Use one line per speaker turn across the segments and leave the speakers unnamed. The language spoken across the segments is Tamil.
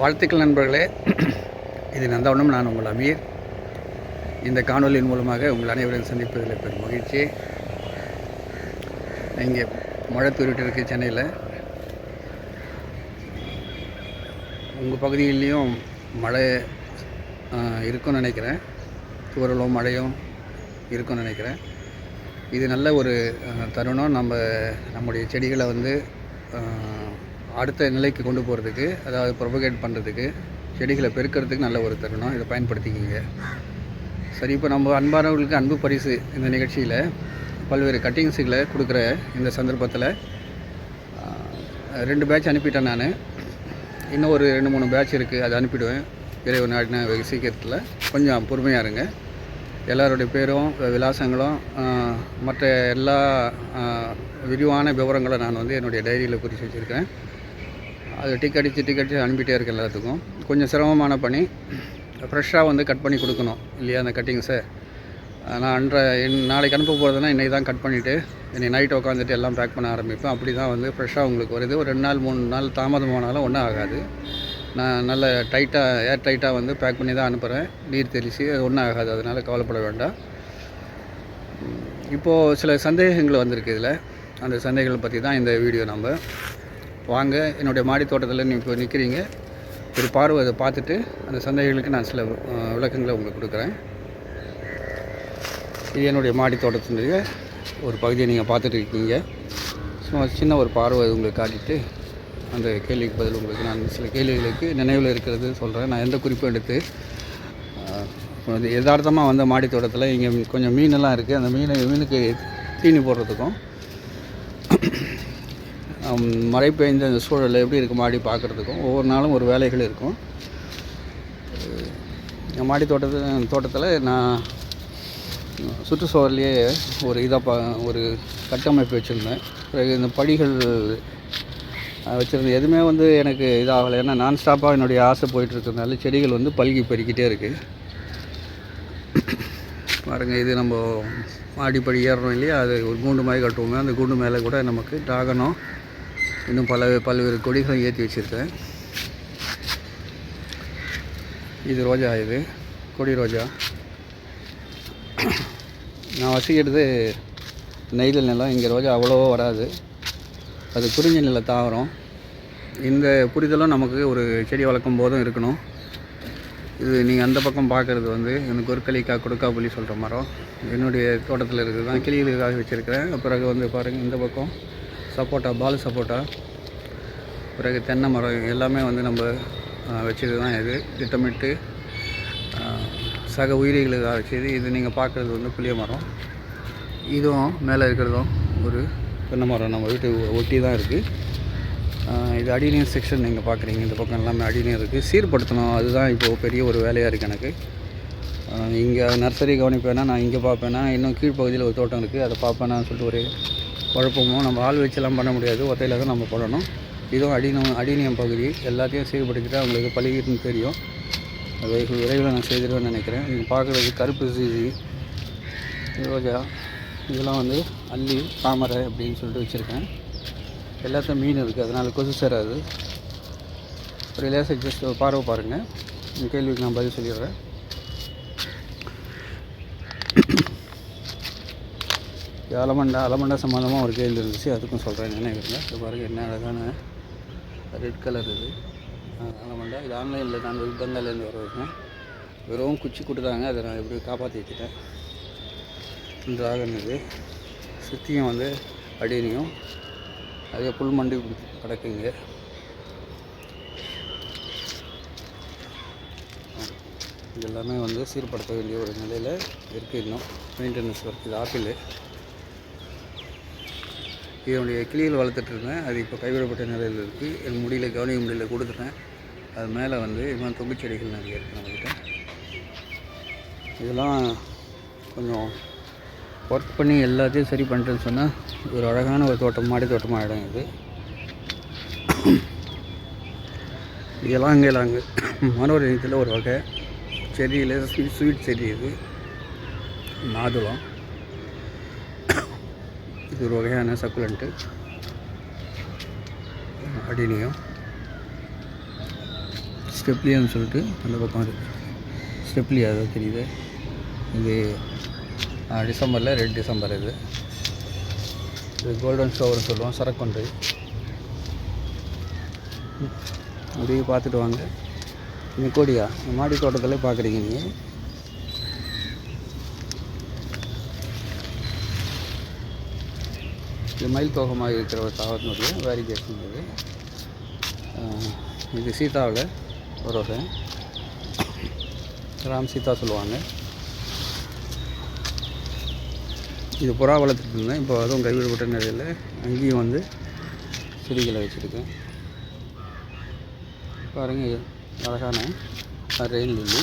வாழ்த்துக்கள் நண்பர்களே. இது நந்தவனம் நான் உங்கள் அமீர். இந்த காணொலியின் மூலமாக உங்கள் அனைவரையும் சந்திப்பதில் பெரும் மகிழ்ச்சி. இங்கே மழை தூரிட்டு இருக்கு சென்னையில். உங்கள் பகுதியிலையும் மழை இருக்கும்னு நினைக்கிறேன். தூரலும் மழையும் இருக்கும்னு நினைக்கிறேன். இது நல்ல ஒரு தருணம். நம்ம நம்முடைய செடிகளை வந்து அடுத்த நிலைக்கு கொண்டு போகிறதுக்கு அதாவது ப்ரொபகேட் பண்ணுறதுக்கு செடிகளை பெருக்கிறதுக்கு நல்ல ஒரு தருணம். இதை பயன்படுத்திக்கிங்க. சரி இப்போ நம்ம அன்பானவர்களுக்கு அன்பு பரிசு இந்த நிகழ்ச்சியில் பல்வேறு கட்டிங்ஸுகளை கொடுக்குற இந்த சந்தர்ப்பத்தில் ரெண்டு பேட்ச் அனுப்பிட்டேன் நான். இன்னும் ஒரு ரெண்டு மூணு பேட்ச் இருக்குது அதை அனுப்பிடுவேன். இறைவன் நாடின வெகு சீக்கிரத்தில். கொஞ்சம் பொறுமையாக இருங்க. எல்லாருடைய பேரும் விலாசங்களும் மற்ற எல்லா விரிவான விவரங்களும் நான் வந்து என்னுடைய டைரியில் குறித்து வச்சுருக்கேன் அது டிக் அடித்து டிக் அடித்து அனுப்பிட்டே இருக்க எல்லாத்துக்கும். கொஞ்சம் சிரமமான பணி. ஃப்ரெஷ்ஷாக வந்து கட் பண்ணி கொடுக்கணும். இல்லையா அந்த கட்டிங்ஸை நான் அன்ற என் நாளைக்கு அனுப்ப போகிறதுனா இன்றைக்கி தான் கட் பண்ணிவிட்டு இன்னைக்கு நைட் உட்காந்துட்டு எல்லாம் பேக் பண்ண ஆரம்பிப்பேன். அப்படி தான் வந்து ஃப்ரெஷ்ஷாக உங்களுக்கு வருது. ஒரு ரெண்டு நாள் மூணு நாள் தாமதமானாலும் ஒன்றும் ஆகாது. நான் நல்ல டைட்டாக ஏர் டைட்டாக வந்து பேக் பண்ணி தான் அனுப்புகிறேன் நீர் தெளித்து அது ஒன்றும் ஆகாது. அதனால் கவலைப்பட வேண்டாம். இப்போது சில சந்தேகங்கள் வந்திருக்கு இதில். அந்த சந்தேகங்களை பற்றி தான் இந்த வீடியோ நம்ம வாங்க என்னுடைய மாடி தோட்டத்தில் நீங்கள் இப்போ நிற்கிறீங்க ஒரு பார்வை அதை பார்த்துட்டு அந்த சந்தேகங்களுக்கு நான் சில விளக்கங்களை உங்களுக்கு கொடுக்குறேன். இது என்னுடைய மாடி தோட்டத்தினுடைய ஒரு பகுதியை நீங்கள் பார்த்துட்டு இருக்கீங்க. சும்மா சின்ன ஒரு பார்வை உங்களுக்கு காட்டிட்டு அந்த கேள்விக்கு பதில் உங்களுக்கு நான் சில கேள்விகளுக்கு நினைவில் இருக்கிறது சொல்கிறேன் நான் எந்த குறிப்பும் எடுத்து எதார்த்தமாக யதார்த்தமாக வந்த மாடி தோட்டத்தில் இங்கே கொஞ்சம் மீனெல்லாம் இருக்குது அந்த மீனை மீனுக்கு தீனி போடுறதுக்கும் மழை பெய்ந்த அந்த சூழல் எப்படி இருக்குது மாடி பார்க்குறதுக்கும் ஒவ்வொரு நாளும் ஒரு வேலைகள் இருக்கும். என் மாடி தோட்டத்து தோட்டத்தில் நான் சுற்றுச்சூழல்லையே ஒரு இதாக பா ஒரு கட்டமைப்பு வச்சுருந்தேன். பிறகு இந்த படிகள் வச்சுருந்தேன் எதுவுமே வந்து எனக்கு இதாகலை. ஏன்னா நான் ஸ்டாப்பாக என்னுடைய ஆசை போயிட்டு இருக்கிறதுனால செடிகள் வந்து பல்கி பெருக்கிட்டே இருக்குது பாருங்கள் இது நம்ம மாடிப்படி ஏறுறோம் இல்லையா? அது ஒரு கூண்டு மாதிரி கட்டுவோங்க அந்த கூண்டு மேலே கூட நமக்கு டாகனம் இன்னும் பல பல்வேறு கொடிகளும் ஏற்றி வச்சுருக்கேன் இது ரோஜா இது கொடி ரோஜா. நான் வசிக்கிறது நெய்தல் நிலம். இங்கே ரோஜா அவ்வளோவா வராது. அது குறிஞ்சி நில தாவரம் இந்த புரிதலும் நமக்கு ஒரு செடி வளர்க்கும் போதும் இருக்கணும். இது நீங்கள் அந்த பக்கம் பார்க்குறது வந்து எனக்கு ஒரு களிக்கா கொடுக்கா புள்ளி சொல்கிற மரம். என்னுடைய தோட்டத்தில் இருக்குது தான். கிளிகளுக்காக வச்சுருக்கிறேன். பிறகு வந்து பாருங்கள் இந்த பக்கம் சப்போட்டா பால் சப்போட்டா. பிறகு தென்னை மரம் எல்லாமே வந்து நம்ம வச்சது தான் இது. திட்டமிட்டு சக உயிரிகளுக்காக வச்சது இது நீங்கள் பார்க்குறது வந்து புளிய மரம். இதுவும் மேலே இருக்கிறதும் ஒரு தென்னை மரம் நம்ம வீட்டு ஒட்டி தான் இருக்குது இது அடிநீர் செக்ஷன் நீங்கள் பார்க்குறீங்க. இந்த பக்கம் எல்லாமே அடிநீர் இருக்குது சீர்படுத்தணும். அதுதான் இப்போது பெரிய ஒரு வேலையாக இருக்குது எனக்கு. இங்கே நர்சரி கவனிப்பேன்னா நான் இங்கே பார்ப்பேன்னா இன்னும் கீழ்ப்பகுதியில் ஒரு தோட்டம் இருக்குது அதை பார்ப்பேனான்னு சொல்லிட்டு ஒரு குழப்பமும் நம்ம ஆள் வச்செல்லாம் பண்ண முடியாது. ஒத்தையில் தான் நம்ம பண்ணணும். இதுவும் அடினம் அடிநியம் பகுதி. எல்லாத்தையும் சீர்படுத்திட்டு அவங்களுக்கு பழகிட்டுன்னு தெரியும். அது விரைவில் நான் செய்திருவேன்னு நினைக்கிறேன். நீங்கள் பார்க்குறது கருப்பு சீசி ரோஜா இதெல்லாம் வந்து அல்லி தாமரை அப்படின்னு சொல்லிட்டு வச்சுருக்கேன். எல்லாத்தையும் மீன் இருக்குது அதனால் கொசு சேராது. ஒரு லேசர் ஜஸ்ட் ஒரு பார்வை பாருங்கள் கேள்விக்கு நான் பதில் சொல்லிடுறேன். அலமண்டா அலமண்டா சம்மந்தமாக ஒரு கேள்வி இருந்துச்சு. அதுக்கும் சொல்கிறேன் நினைவுங்க இது பாருங்கள் என்ன அழகான ரெட் கலர் இது. அலமண்டா. இது ஆன்லைனில் நான் வெஸ்ட் பெங்கால்லேருந்து வர வெறும் குச்சி கொடுத்தாங்க. அதை நான் எப்படி காப்பாற்றி வச்சுட்டேன்? டிராகன் இது சுற்றியும் வந்து அடினியும் அதே புல் மண்டி கிடக்குங்க. இது எல்லாமே வந்து சீர்படுத்த வேண்டிய ஒரு நிலையில் இருக்குது இன்னும். மெயின்டெனன்ஸ் ஒர்க் இது ஆப்பிள். இதனுடைய கிளியில் வளர்த்துட்ருந்தேன் அது இப்போ கைவிடப்பட்ட நிலையில் இருக்குது என் முடியல கவனிக்க முடியல கொடுத்துட்டேன். அது மேலே வந்து இது மாதிரி தொங்கு செடிகள் நிறைய இருக்குது நம்மக்கிட்ட இதெல்லாம் கொஞ்சம் ஒர்க் பண்ணி எல்லாத்தையும் சரி பண்ணிட்டேன்னு சொன்னால் ஒரு அழகான ஒரு தோட்டம் மாடி தோட்டமாக ஆகிடும் இது. இதெல்லாம் அங்கே அங்கே மனோரஞ்சத்தில் ஒரு வகை செடியில் ஸ்வீட் ஸ்வீட் செடி இது. மாதுளம். இது ஒரு வகையான சக்குலண்ட்டு. அடினியம். ஸ்டெப்லியான்னு சொல்லிட்டு அந்த பக்கம் இருக்குது ஸ்டெப்லியா அது தெரியுது. இது டிசம்பரில் ரெட் டிசம்பர் இது. இது கோல்டன் ஷோவர் சொல்லுவோம் சரக்கொண்டு. அப்படியே பார்த்துட்டு வாங்க. நிக்கோடியா மாடி தோட்டத்தில் பார்க்குறீங்க நீங்கள் இது மயில் தோகமாக இருக்கிற ஒரு தாவரத்தினுடைய வேரிகேஷன் இது. இது சீதாவில் ஒரு வகை ராம் சீதா சொல்லுவாங்க. இது புறா வளர்த்துட்டு இருந்தேன். இப்போ அதுவும் கைவிடப்பட்ட நிலையில் அங்கேயும் வந்து செடிகளை வச்சுருக்கேன். பாருங்கள் அழகான ரெயின் லில்லி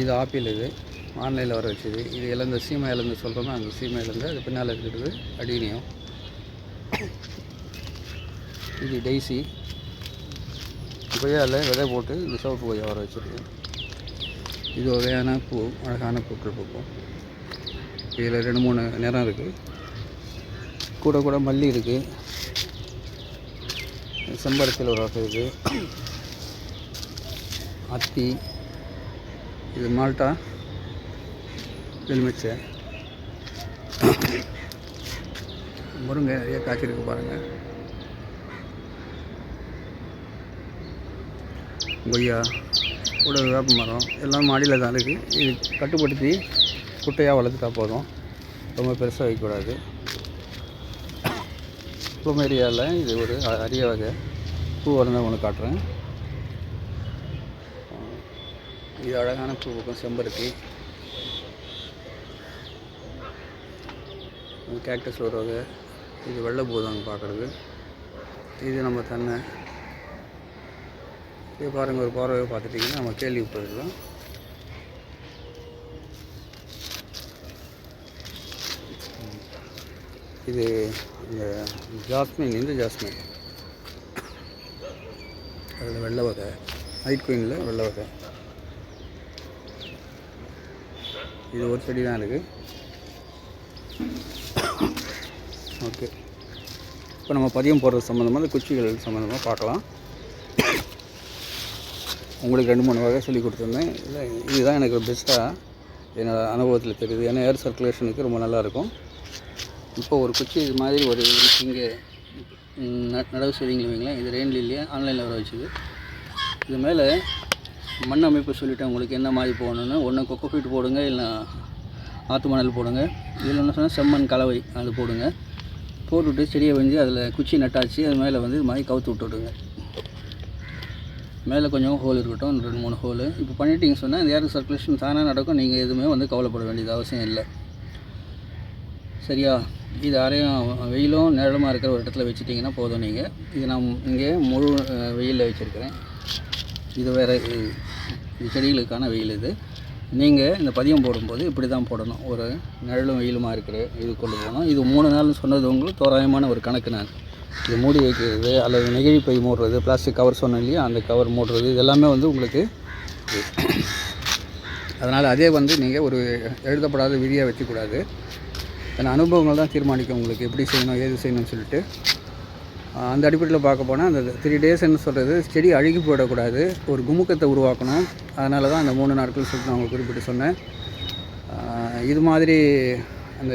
இது ஆப்பிள் இது. ஆன்லைனில் வர வச்சது. இது இழந்த சீமை இழந்து சொல்கிறோமோ அந்த சீமை இழந்து அது பின்னால் இருக்கிறது அடீனியம். இது டெய்ஸி கொய்யாவில் விதை போட்டு இந்த சிவப்பு கொய்யா வர வச்சுருக்கேன் இது வகையான பூ அழகான பூக்கள் பூக்கும். இதில் ரெண்டு மூணு நிறம் இருக்குது கூட கூட மல்லி இருக்குது செம்பருத்தில் ஒரு வகை இருக்குது அத்தி. இது மால்ட்டா எலுமிச்சை. முருங்கை நிறைய காய்ச்சிருக்கு பாருங்கள் கொய்யா கூட வேப்ப மரம் எல்லாம் மாடியில் தான் இருக்குது இது கட்டுப்படுத்தி குட்டையாக வளர்த்துட்டா போதும். ரொம்ப பெருசாக வைக்கக்கூடாது. ப்ளூமேரியாவில் இது ஒரு அரிய வகை. பூ வளர்ந்தா ஒன்று காட்டுறேன். இது அழகான பூ பக்கம் செம்பருத்தி. கேக்டஸ் ஒரு வகை இது வெள்ளை பூதாங்க பார்க்குறது இது நம்ம தென்னை. இது பாருங்கள் ஒரு பார்வையை பார்த்துட்டிங்கன்னா நம்ம கேள்விப்பட்டிருக்கோம் இது இந்த ஜாஸ்மின் இந்த ஜாஸ்மின். அதில் வெள்ளை வகை. நைட் குயினில் வெள்ளை வகை. இது ஒரு செடி தான் இருக்குது ஓகே. இப்போ நம்ம பதியம் போடுறது சம்மந்தமாக இந்த குச்சிகள் சம்மந்தமாக பார்க்கலாம். உங்களுக்கு ரெண்டு மூணு வகை சொல்லி கொடுத்துருந்தேன். இல்லை இதுதான் எனக்கு பெஸ்ட்டாக என்னோடய அனுபவத்தில் தெரியுது. ஏன்னா ஏர் சர்க்குலேஷனுக்கு ரொம்ப நல்லாயிருக்கும் இப்போ ஒரு குச்சி இது மாதிரி ஒரு இங்கே நடவு செய்திங்க வைங்களேன். இது ரெயின் இல்லையே ஆன்லைனில் வர வச்சுது. இது மேலே மண் அமைப்பு சொல்லிவிட்டேன் உங்களுக்கு என்ன மாதிரி போகணுன்னு ஒன்று கொக்கோ ஃபீட் போடுங்க இல்லை ஆற்று மணல் போடுங்க. இதில் என்ன சொன்னால் செம்மண் கலவை அது போடுங்க. போட்டுவிட்டு செடியை வந்து அதில் குச்சி நட்டாச்சு அது மேலே வந்து இது மாதிரி கவுத்து விட்டுடுங்க மேலே கொஞ்சம் ஹோல் இருக்கட்டும் ரெண்டு மூணு ஹோல் இப்போ பண்ணிட்டீங்க சொன்னால் இந்த ஏர் சர்க்குலேஷன் தானாக நடக்கும். நீங்கள் எதுவுமே வந்து கவலைப்பட வேண்டியது அவசியம் இல்லை. சரியா? இது அரையும் வெயிலும் நேரமாக இருக்கிற ஒரு இடத்துல வச்சுட்டிங்கன்னா போதும் நீங்கள். இது நான் இங்கே முழு வெயிலில் வச்சுருக்கிறேன். இது வேறு இது செடிகளுக்கான வெயில் இது. நீங்கள் இந்த பதியம் போடும்போது இப்படி தான் போடணும். ஒரு நிழலும் வெயிலுமா இருக்கிற இது கொண்டு போகணும். இது மூணு நாள்னு சொன்னது உங்களுக்கு தோராயமான ஒரு கணக்கு நான். இது மூடி வைக்கிறது அல்லது நெகிழி பை மூடுறது பிளாஸ்டிக் கவர் சொன்னேன் இல்லையா? அந்த கவர் மூடுறது இது எல்லாமே வந்து உங்களுக்கு அதனால் அதே வந்து நீங்கள் ஒரு எழுதப்படாத விதியாக வச்சுக்கூடாது அந்த அனுபவங்கள் தான் தீர்மானிக்கும் உங்களுக்கு. எப்படி செய்யணும் ஏது செய்யணும்னு சொல்லிட்டு அந்த அடிப்படையில் பார்க்க போனால் அந்த த்ரீ டேஸ்ன்னு சொல்கிறது செடி அழுகி போயிடக்கூடாது. ஒரு குமுக்கத்தை உருவாக்கணும். அதனால தான் அந்த மூணு நாட்கள் சொல்லிட்டு நான் உங்களுக்கு குறிப்பிட்டு சொன்னேன். இது மாதிரி அந்த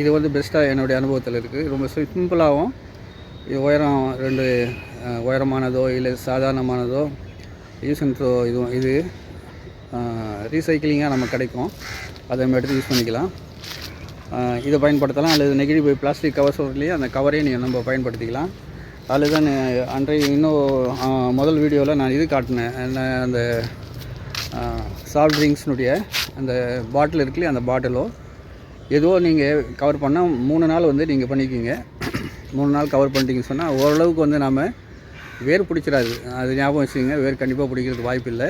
இது வந்து பெஸ்ட்டாக என்னுடைய அனுபவத்தில் இருக்குது. ரொம்ப சிம்பிளாகவும் இது உயரம் ரெண்டு உயரமானதோ இல்லை சாதாரணமானதோ யூஸ் அண்ட் த்ரோ இதுவும் இது ரீசைக்கிளிங்காக நமக்கு கிடைக்கும். அதை நம்ம எடுத்து யூஸ் பண்ணிக்கலாம். இதை பயன்படுத்தலாம். அல்லது நெகிழி பை பிளாஸ்டிக் கவர் சொல்கிறலையே அந்த கவரையும் நீங்கள் நம்ம பயன்படுத்திக்கலாம். அதில் தான் அன்றைய இன்னும் முதல் வீடியோவில் நான் இது காட்டினேன். என்ன அந்த சாஃப்ட் ட்ரிங்க்ஸ்னுடைய அந்த பாட்டில் இருக்குல்லையே அந்த பாட்டிலோ ஏதோ நீங்கள் கவர் பண்ணால் மூணு நாள் வந்து நீங்கள் பண்ணிக்கிங்க. மூணு நாள் கவர் பண்ணிட்டீங்கன்னு சொன்னால் ஓரளவுக்கு வந்து நாம் வேர் பிடிச்சிடாது. அது ஞாபகம் வச்சுக்கோங்க. வேர் கண்டிப்பாக பிடிக்கிறதுக்கு வாய்ப்பு இல்லை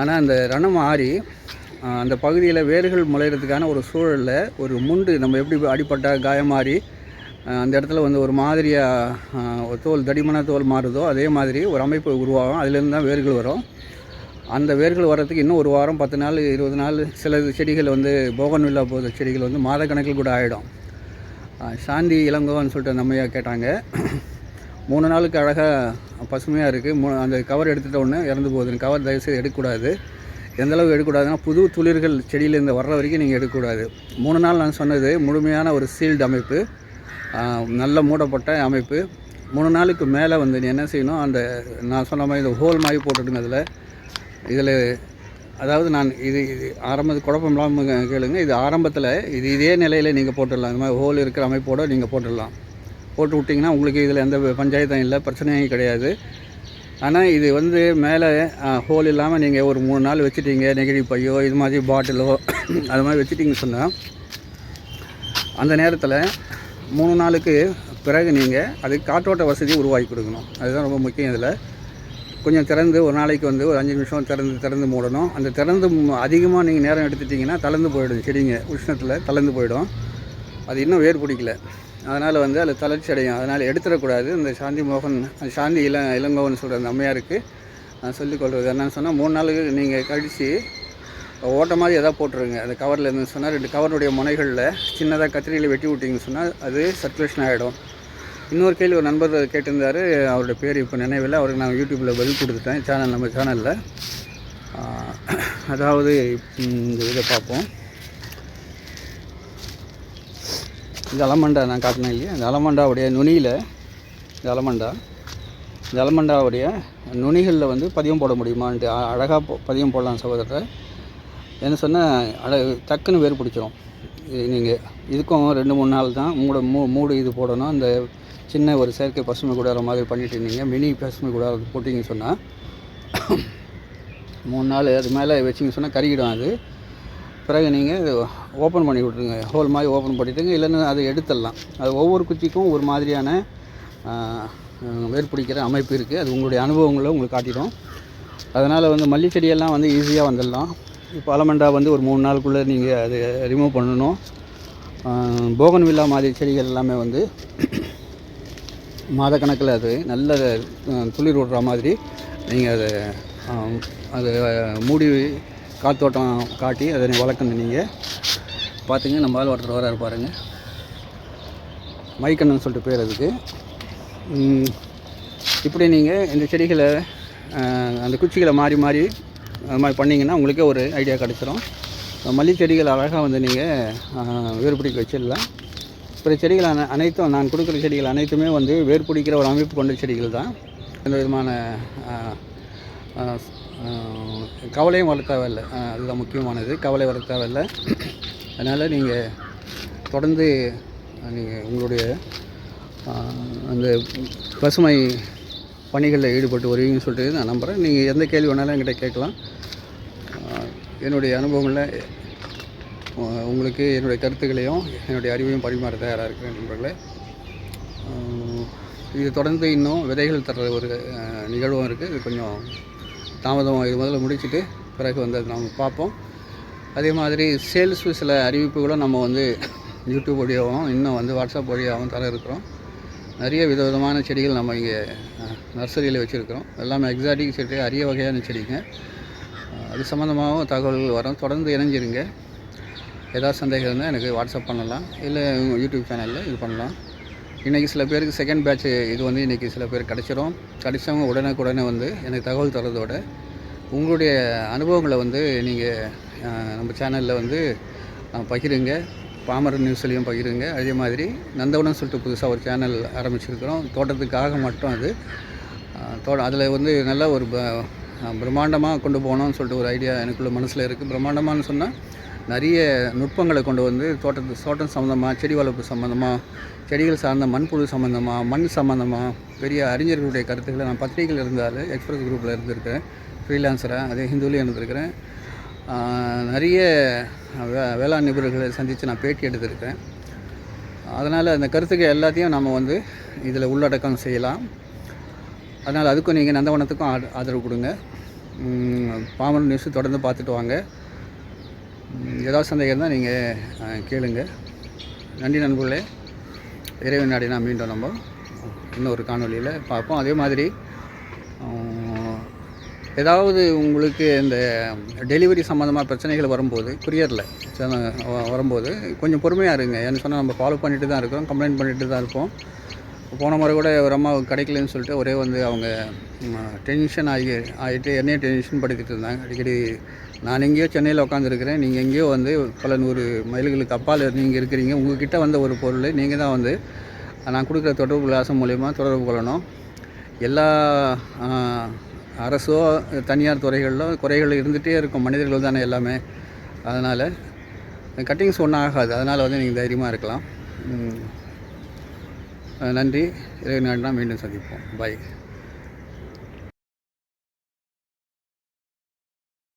ஆனால் அந்த ரணம் ஆறி அந்த பகுதியில் வேர்கள் முளையிறதுக்கான ஒரு சூழலில் ஒரு முண்டு நம்ம எப்படி அடிப்பட்டால் காயம் மாறி அந்த இடத்துல வந்து ஒரு மாதிரியாக தோல் தடிமன தோல் மாறுதோ அதே மாதிரி ஒரு அமைப்பு உருவாகும். அதுலேருந்து தான் வேர்கள் வரும். அந்த வேர்கள் வர்றதுக்கு இன்னும் ஒரு வாரம் பத்து நாள் இருபது நாள் சில செடிகள் வந்து போகன்வில்லா போகிற செடிகள் வந்து மாதக்கணக்கில் கூட ஆகிடும் சாந்தி இளங்கோன்னு சொல்லிட்டு அந்த கேட்டாங்க. மூணு நாளுக்கு அழகாக பசுமையாக இருக்குது மூ அந்த கவர் எடுத்துகிட்ட உடனே இறந்து போகுது. கவர் தயவுசெய்து எடுக்கக்கூடாது. எந்தளவு எடுக்கக்கூடாதுன்னா புது துளிர்கள் செடியிலேருந்து வர்ற வரைக்கும் நீங்கள் எடுக்கக்கூடாது. மூணு நாள் நான் சொன்னது முழுமையான ஒரு சீல்டு அமைப்பு நல்ல மூடப்பட்ட அமைப்பு. மூணு நாளுக்கு மேலே வந்து நீ என்ன செய்யணும் அந்த நான் சொன்ன மாதிரி இந்த ஹோல் மாதிரி போட்டுடுங்க அதில். இதில் அதாவது நான் இது இது ஆரம்ப குழப்பம் இல்லாமல் கேளுங்க இது ஆரம்பத்தில் இது இதே நிலையில் நீங்கள் போட்டுடலாம். இந்த மாதிரி ஹோல் இருக்கிற அமைப்போடு நீங்கள் போட்டுடலாம். போட்டு விட்டிங்கன்னா உங்களுக்கு இதில் எந்த பஞ்சாயத்தும் இல்லை பிரச்சனையும் கிடையாது. ஆனால் இது வந்து மேலே ஹோல் இல்லாமல் நீங்கள் ஒரு மூணு நாள் வச்சுட்டீங்க நெகிழி பையோ இது மாதிரி பாட்டிலோ அது மாதிரி வச்சுட்டிங்கன்னு சொன்னால் அந்த நேரத்தில் மூணு நாளுக்கு பிறகு நீங்கள் அதுக்கு காற்றோட்ட வசதி உருவாக்கி கொடுக்கணும். அதுதான் ரொம்ப முக்கியம் இதில். கொஞ்சம் திறந்து ஒரு நாளைக்கு வந்து ஒரு அஞ்சு நிமிஷம் திறந்து திறந்து மூடணும். அந்த திறந்து அதிகமாக நீங்கள் நேரம் எடுத்துட்டிங்கன்னா தளர்ந்து போயிடும் செடிங்க. உஷ்ணத்தில் தளர்ந்து போயிடும். அது இன்னும் வேர் பிடிக்கல. அதனால் வந்து அதில் தளர்ச்சி அடையும். அதனால் எடுத்துடக்கூடாது. இந்த சாந்தி மோகன் சாந்தி இள இளங்கோவன் சொல்கிற அந்த அம்மையாருக்கு நான் சொல்லிக்கொள்வது என்னன்னு சொன்னால் மூணு நாளுக்கு நீங்கள் கழித்து ஓட்ட மாதிரி எதாவது போட்டுருங்க. அந்த கவரில் இருந்து சொன்னால் ரெண்டு கவருடைய முனைகளில் சின்னதாக கத்திரியில் வெட்டி விட்டிங்கன்னு சொன்னால் அது சர்க்குலேஷன் ஆகிடும் இன்னொரு கேள்வி ஒரு நண்பர் கேட்டிருந்தாரு. அவருடைய பேர் இப்போ நினைவில் அவருக்கு நான் யூடியூப்பில் பதில் கொடுத்துட்டேன். சேனல் நம்ம சேனலில் அதாவது இந்த இதை பார்ப்போம். இந்த அலமண்டா நான் காட்டினேன் இல்லையா? இந்த அலமண்டாவுடைய நுனியில் இந்த அலமண்டா இந்த அலமண்டாவுடைய நுனிகளில் வந்து பதியம் போட முடியுமான்ட்டு அழகாக பதியம் போடலாம் சகோதரர். என்ன சொன்னால் அழ டக்குன்னு வேர் பிடிச்சிரும். நீங்கள் இதுக்கும் ரெண்டு மூணு நாள் தான் உங்களோட மூ மூடு இது போடணும். அந்த சின்ன ஒரு செயற்கை பசுமை கூடாரம் மாதிரி பண்ணிட்டு இருந்தீங்க மினி பசுமை கூடாரம் போட்டிங்கன்னு சொன்னால் மூணு நாள் அது மேலே வச்சிங்கன்னு சொன்னால் கருகிடும் அது. பிறகு நீங்கள் ஓப்பன் பண்ணி விட்ருங்க ஹோல் மாதிரி ஓப்பன் பண்ணிவிட்டுங்க இல்லைன்னா அதை எடுத்துடலாம். அது ஒவ்வொரு குச்சிக்கும் ஒரு மாதிரியான வேர்பிடிக்கிற வேர் பிடிக்கிற அமைப்பு இருக்குது அது உங்களுடைய அனுபவங்களை உங்களுக்கு காட்டிடும். அதனால் வந்து மல்லி செடியெல்லாம் வந்து ஈஸியாக வந்துடலாம். இப்போ அலமண்டா வந்து ஒரு மூணு நாளுக்குள்ளே நீங்கள் அது ரிமூவ் பண்ணணும். போகன் வில்லா மாதிரி செடிகள் எல்லாமே வந்து மாதக்கணக்கில் அது நல்ல துளிர் விடுற மாதிரி நீங்கள் அதை அதை மூடி காத்தோட்டம் காட்டி அதை வளர்க்கணும் நீங்கள் பார்த்தீங்க நம்ம ஆள் ஒருத்தர் வராரு பாருங்கள் மைக்கண்ணன் சொல்லிட்டு பேர் அதுக்கு. இப்படி நீங்கள் இந்த செடிகளை அந்த குச்சிகளை மாறி மாறி அது மாதிரி பண்ணிங்கன்னா உங்களுக்கே ஒரு ஐடியா கிடச்சிரும். மல்லி செடிகள் அழகாக வந்து நீங்கள் வேர் பிடிக்க வச்சிடலாம். பிற செடிகள் அன அனைத்தும் நான் கொடுக்குற செடிகள் அனைத்துமே வந்து வேர் பிடிக்கிற ஒரு அமைப்பு கொண்ட செடிகள் தான். எந்த விதமான கவலையும் வளர்க்க தேவையில்லை. அதுதான் முக்கியமானது. கவலை வளர்க்க தேவையில்லை. அதனால் நீங்கள் தொடர்ந்து நீங்கள் உங்களுடைய அந்த பசுமை பணிகளில் ஈடுபட்டு வருவீங்கன்னு சொல்லிட்டு நான் நம்புகிறேன் நீங்கள் எந்த கேள்வி வேணாலும் என்கிட்ட கேட்கலாம். என்னுடைய அனுபவங்களில் உங்களுக்கு என்னுடைய கருத்துக்களையும் என்னுடைய அறிவையும் பரிமாற தயாராக இருக்கிறேன் நண்பர்களே. இது தொடர்ந்து இன்னும் விதைகள் தர்ற ஒரு நிகழ்வும் இருக்குது இது கொஞ்சம் தாமதம் இது முதல்ல முடிச்சுட்டு பிறகு வந்து அதை நம்ம பார்ப்போம். அதே மாதிரி சேல்ஸ் சில அறிவிப்புகளும் நம்ம வந்து யூடியூப் வழியாகவும் இன்னும் வந்து வாட்ஸ்அப் வழியாகவும் தர இருக்கிறோம். நிறைய விதவிதமான செடிகள் நம்ம இங்கே நர்சரியில் வச்சுருக்கிறோம். எல்லாமே எக்ஸாட்டிக் செடி அரிய வகையான செடிங்க. அது சம்மந்தமாகவும் தகவல்கள் வரும். தொடர்ந்து இணைஞ்சிருங்க. ஏதாவது சந்தேகம் இருந்தால் எனக்கு வாட்ஸ்அப் பண்ணலாம். இல்லை யூடியூப் சேனலில் இது பண்ணலாம். இன்றைக்கி சில பேருக்கு செகண்ட் பேட்ச் இது வந்து இன்றைக்கி சில பேர் கிடச்சிரும். கிடைச்சவங்க உடனுக்குடனே வந்து எனக்கு தகவல் தரதோட உங்களுடைய அனுபவங்களை வந்து நீங்கள் நம்ம சேனலில் வந்து பகிருங்க. பாமரன் நியூஸ்லேயும் பகிருங்க. அதே மாதிரி நந்தவனம் சொல்லிட்டு புதுசாக ஒரு சேனல் ஆரம்பிச்சிருக்கிறோம். தோட்டத்துக்காக மட்டும் அது. அஹ், தோட்ட அதில் வந்து நல்ல ஒரு ப பிரம்மாண்டமாக கொண்டு போகணும்னு சொல்லிட்டு ஒரு ஐடியா எனக்குள்ள மனசில் இருக்குது பிரம்மாண்டமானு சொன்னால் நிறைய நுட்பங்களை கொண்டு வந்து தோட்டத்து தோட்டம் சம்மந்தமாக செடி வளர்ப்பு சம்மந்தமாக செடிகள் சார்ந்த மண்புழு சம்மந்தமாக மண் சம்மந்தமாக பெரிய அறிஞர்களுடைய கருத்துக்களை நான் பத்திரிகையில் இருந்தாலும் எக்ஸ்பிரஸ் குரூப்பில் இருந்திருக்கிறேன். ஃப்ரீலான்சராக அதே ஹிந்துலேயும் இருந்திருக்கிறேன். நிறைய வே வேளாண் நிபுணர்களை சந்தித்து நான் பேட்டி எடுத்திருக்கேன். அதனால் அந்த கருத்துக்கள் எல்லாத்தையும் நம்ம வந்து இதில் உள்ளடக்கம் செய்யலாம். அதனால் அதுக்கும் நீங்கள் நந்தவனத்துக்கும் ஆத- ஆதரவு கொடுங்க. உம், பாமரன் நியூஸ் தொடர்ந்து பார்த்துட்டு வாங்க. ஏதாவது சந்தேகம் இருந்தால் நீங்கள் கேளுங்க. நன்றி நண்பர்களே. இறைவன் நாடினா மீண்டும் நம்ம இன்னொரு காணொலியில் பார்ப்போம். அதே மாதிரி ஏதாவது உங்களுக்கு இந்த டெலிவரி சம்மந்தமாக பிரச்சனைகள் வரும்போது குரியரில் வரும்போது கொஞ்சம் பொறுமையாக இருங்க. ஏன்னு சொன்னால் நம்ம ஃபாலோ பண்ணிட்டு தான் இருக்கோம் கம்ப்ளைண்ட் பண்ணிட்டு தான் இருப்போம். போன முறை கூட ஒரு அம்மா கிடைக்கலன்னு சொல்லிட்டு ஒரே வந்து அவங்க டென்ஷன் ஆகி ஆகிட்டு என்னையே டென்ஷன் படுத்திட்டு இருந்தாங்க. அடிக்கடி நான் எங்கேயோ சென்னையில் உட்காந்துருக்கிறேன் நீங்கள் எங்கேயோ வந்து பல நூறு மைல்களுக்கு அப்பால் நீங்கள் இருக்கிறீங்க. உங்கள்கிட்ட வந்த ஒரு பொருள் நீங்கள் தான் வந்து நான் கொடுக்குற தொடர்பு விலாசம் மூலயமா தொடர்பு கொள்ளணும். எல்லா அரசோ தனியார் துறைகளிலோ குறைகள் இருந்துகிட்டே இருக்கும். மனிதர்கள் தானே எல்லாமே. அதனால் கட்டிங்ஸ் ஒன்றும் ஆகாது. அதனால் வந்து நீங்கள் தைரியமாக இருக்கலாம். நன்றி நன்றி. இறைவன் மீண்டும் சந்திப்போம். பாய்